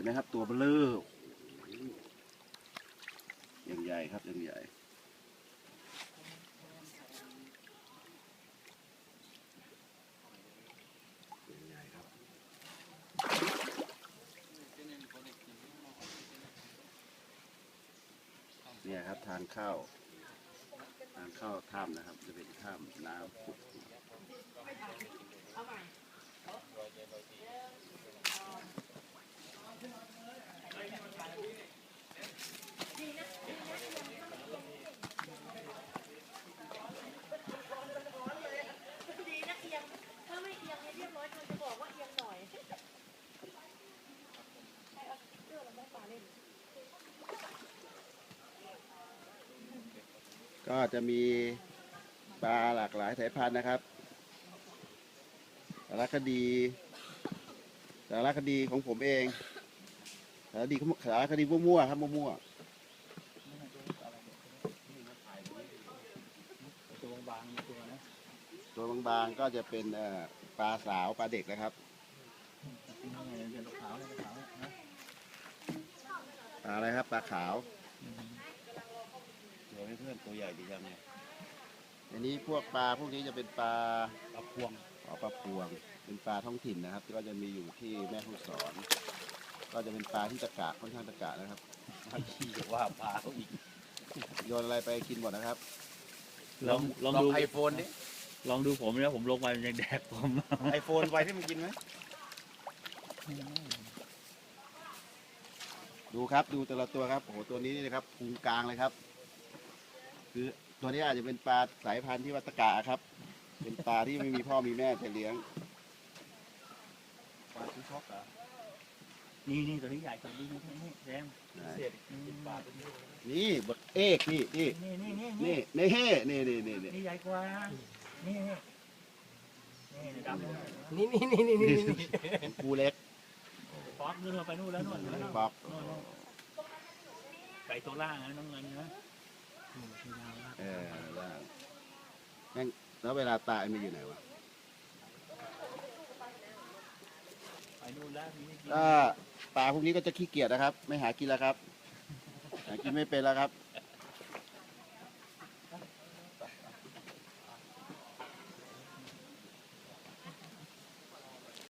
ห็นไหมครับ ตัวเบลออย่างใหญ่ครับอย่างใหญ่อย่างใหญ่ครับเนี่ยครับทางเข้า ทางเข้าถ้ำนะครับ จะเป็นถ้ำน้ำผุด ก็จะมีปลาหลากหลายสายพันธุ์นะครับสารคดีสารคดีของผมเองสารคดีสารคดีมั่วๆครับมั่วตัวบางตัวนะๆตัวบางๆก็จะเป็นปลาสาวปลาเด็กนะครับปลาอะไรครับปลาขาว เดี๋ยวให้เพื่อนตัวใหญ่ดีจังเลยอันนี้พวกปลาพวกนี้จะเป็นปลาปลาพวงอ๋อปลาพวง เป็นปลาท้องถิ่นนะครับ ที่ก็จะมีอยู่ที่แม่ฮ่องสอน ก็จะเป็นปลาที่ตะกะค่อนข้างตะกะนะครับไอ้ขี้จะว่าปลาเขาอีกโยนอะไรไปกินหมดนะครับลองลองลองดูไอโฟนดิลองดูผมนะผมลงไปมันยังแดกผมไอโฟนไวที่มันกินไหมดูครับดูแต่ละตัวครับโอ้โหตัวนี้นี่นะครับพุงกลางเลยครับ คือตัวนี้อาจจะเป็นปลาสายพันธุ์ที่วัดตะกะครับ เป็นปลาที่ไม่มีพ่อมีแม่จะเลี้ยงปลาที่ชอบเหรอนี่นี่ตัวนี้ใหญ่ตัวนี้นี่นี่แดงเศษกินปลาตัวนี้นี่บดเอกนี่นี่นี่นี่นี่นี่นี่เฮ่นี่นี่นี่นี่นี่ใหญ่กว่านี่นี่นี่ดำเลยนี่นี่นี่นี่นี่ปูเล็กป๊อกนู่นไปนู่นแล้วนู่นนู่นป๊อกไก่ตัวล่างนะน้องเงินนะ เออแล้วแม่งแล้วเวลาตายมันอยู่ไหนวะไปนู่นแล้วมีไม่กี่ก็ปลาพวกนี้ก็จะขี้เกียจนะครับ ไม่หากินแล้วครับ หากินไม่เป็นแล้วครับ